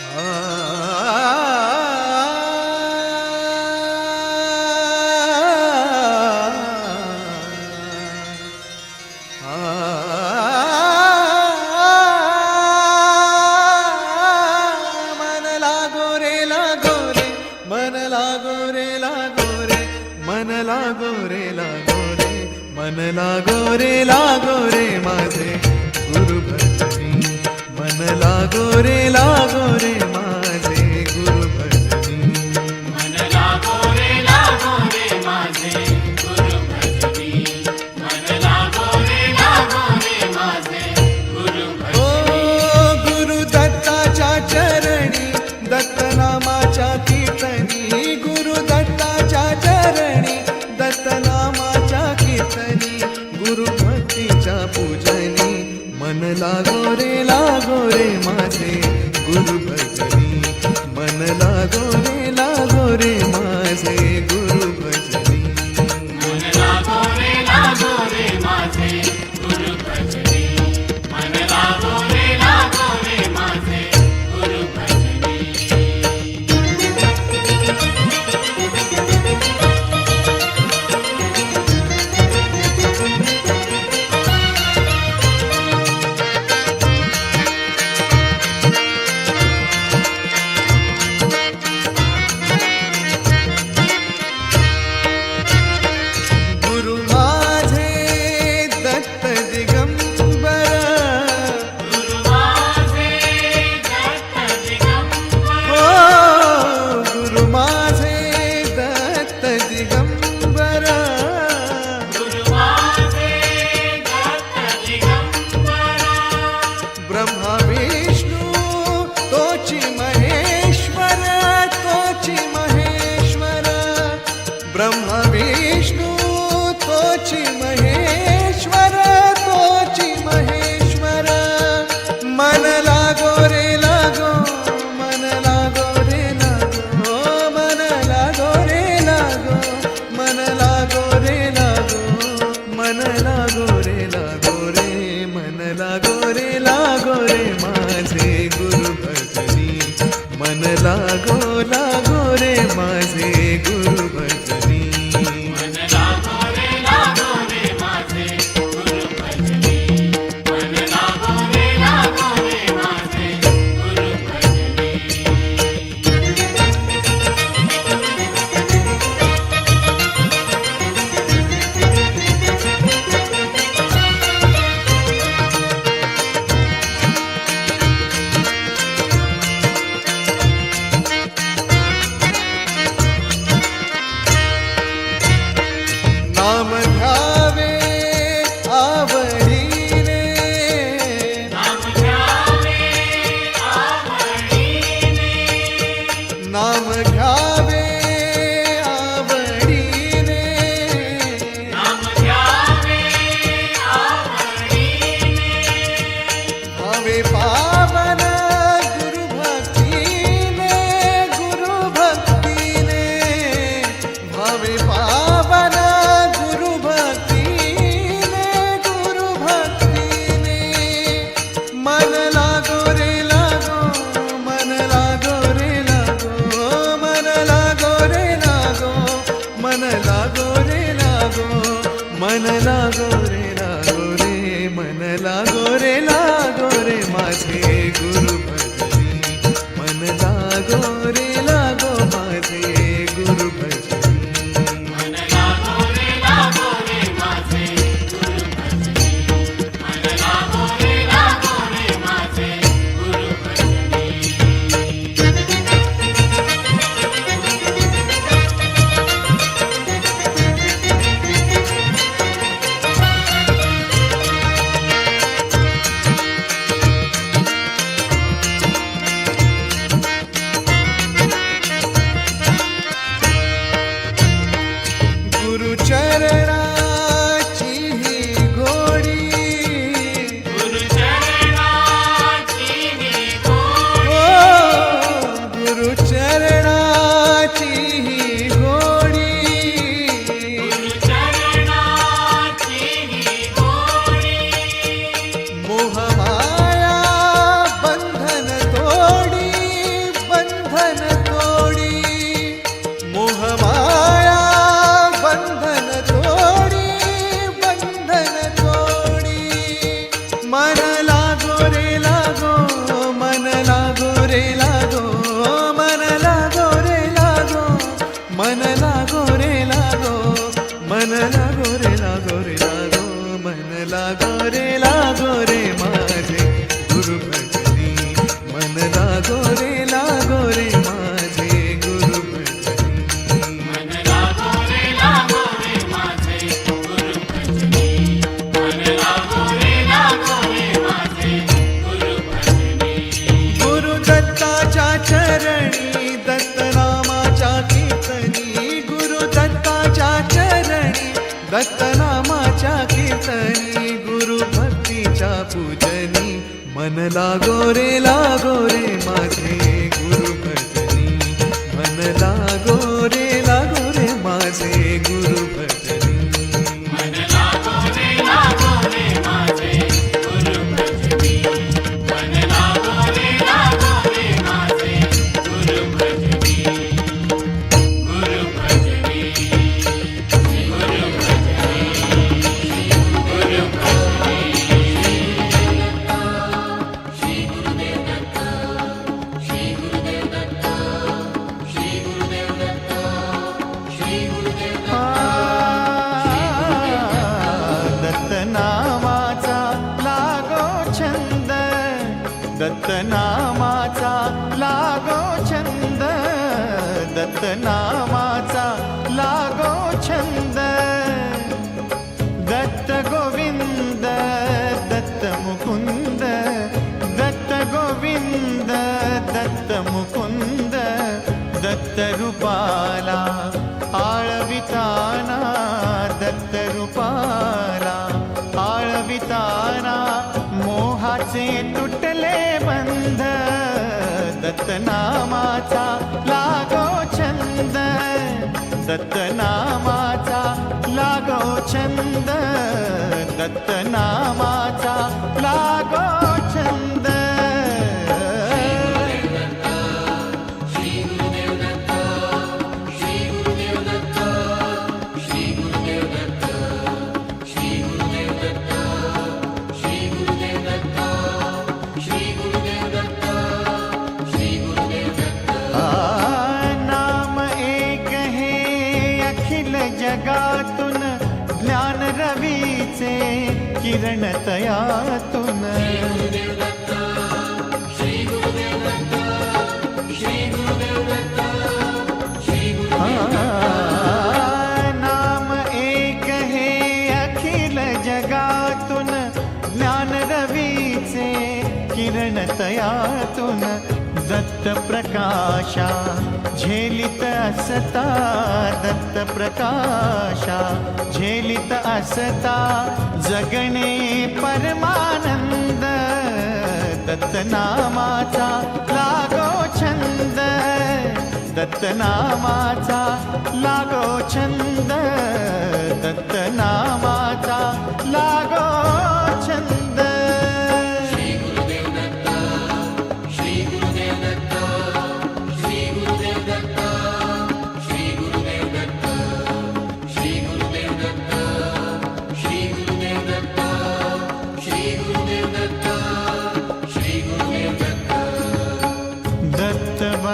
All right. गुरु भक्तीच्या पूजनी. मन लागो रे लागो रे माझे गुरु भजनी. मन लागो रे நான் লাগরে লাগরে মাঝ प्रकाशा झेलित असता दत्त प्रकाशा झेलित असता जगणे परमानंद दत्तनामाचा लागो छंद दत्तनामाचा लागो छंद दत्तनामा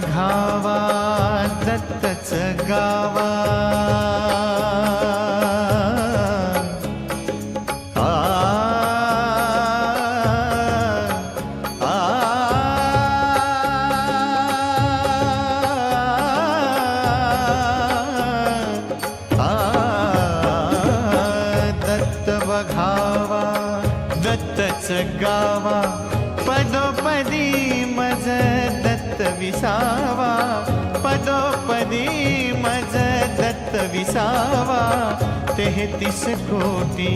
घावा दत्तच गावा बघावा दत्तच गावा पदोपदी मज दत्त विसावा पदोपदी मज दत्त विसावा तेहतीस कोटी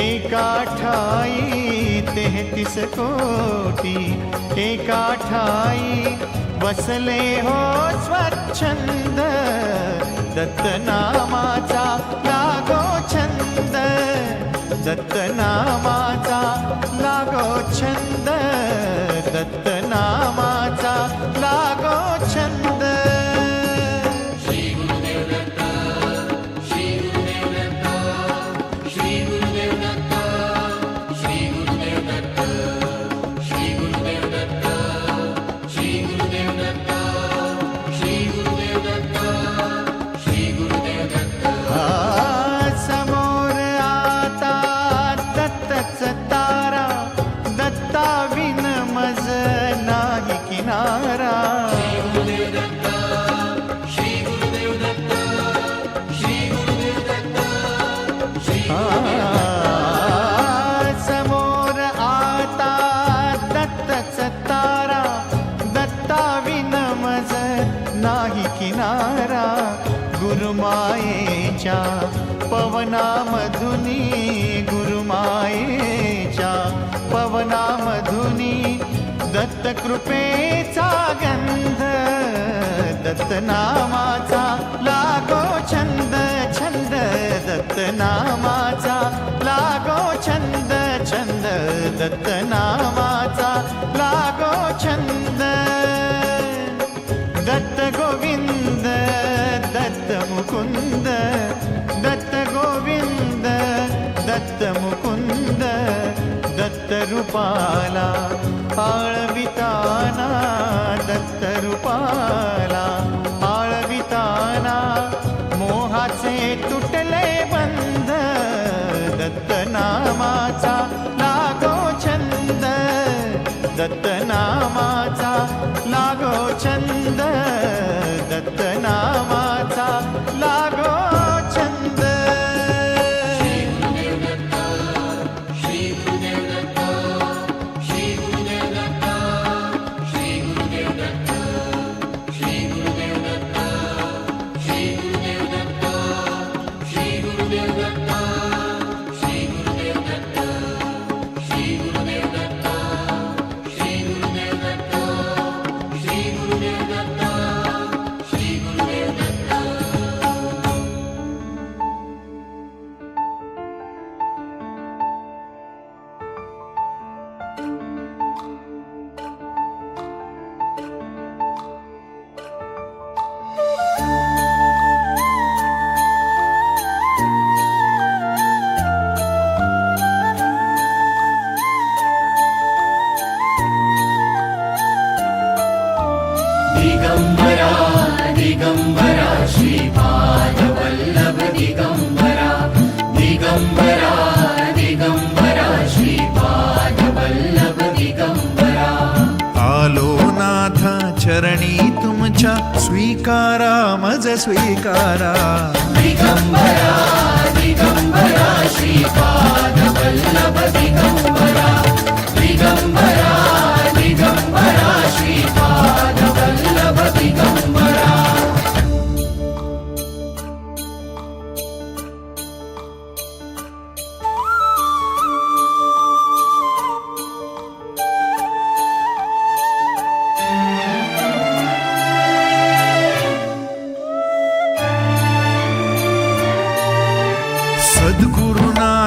एका ठाई तेहतीस कोटी एका ठाई बसले हो स्वच्छंद दत्तनामाचा वारा गुरुमायेच्या पवनामधुनी गुरुमायेच्या पवनामधुनी दत्तकृपेचा गंध दत्तनामाचा लागो छंद छंद दत्तनामाचा लागो छंद छंद दत्तनामाचा दत्त गोविंद दत्त मुकुंद दत्त गोविंद दत्त मुकुंद दत्त रूपाला आळविताना दत्त रूपाला आळविताना मोहाचे तुटले बंध दत्त नामाचा लागो छंद दत्त नामाचा दिगंबरा दिगंबरा श्रीपाद वल्लभ दिगंबरा दिगंबरा दिगंबरा श्रीपाद वल्लभ दिगंबरा। आलो नाथा चरणी तुमच्या स्वीकारा मज स्वीकारा। दिगंबरा दिगंबरा श्रीपाद वल्लभ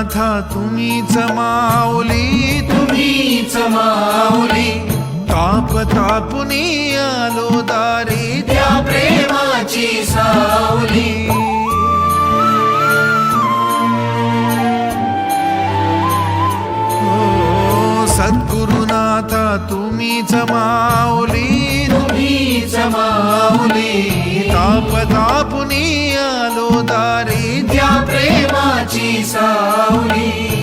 सद्गुरुनाथा तुम्हीच माऊली तुम्हीच माऊली ताप तापुनी आलो दारी त्या प्रेमाची सावली. हो सद्गुरुनाथा तुम्हीच माऊली तुम्हीच माऊली ताप तापुनी आलो दारी त्या प्रेमाची सावली।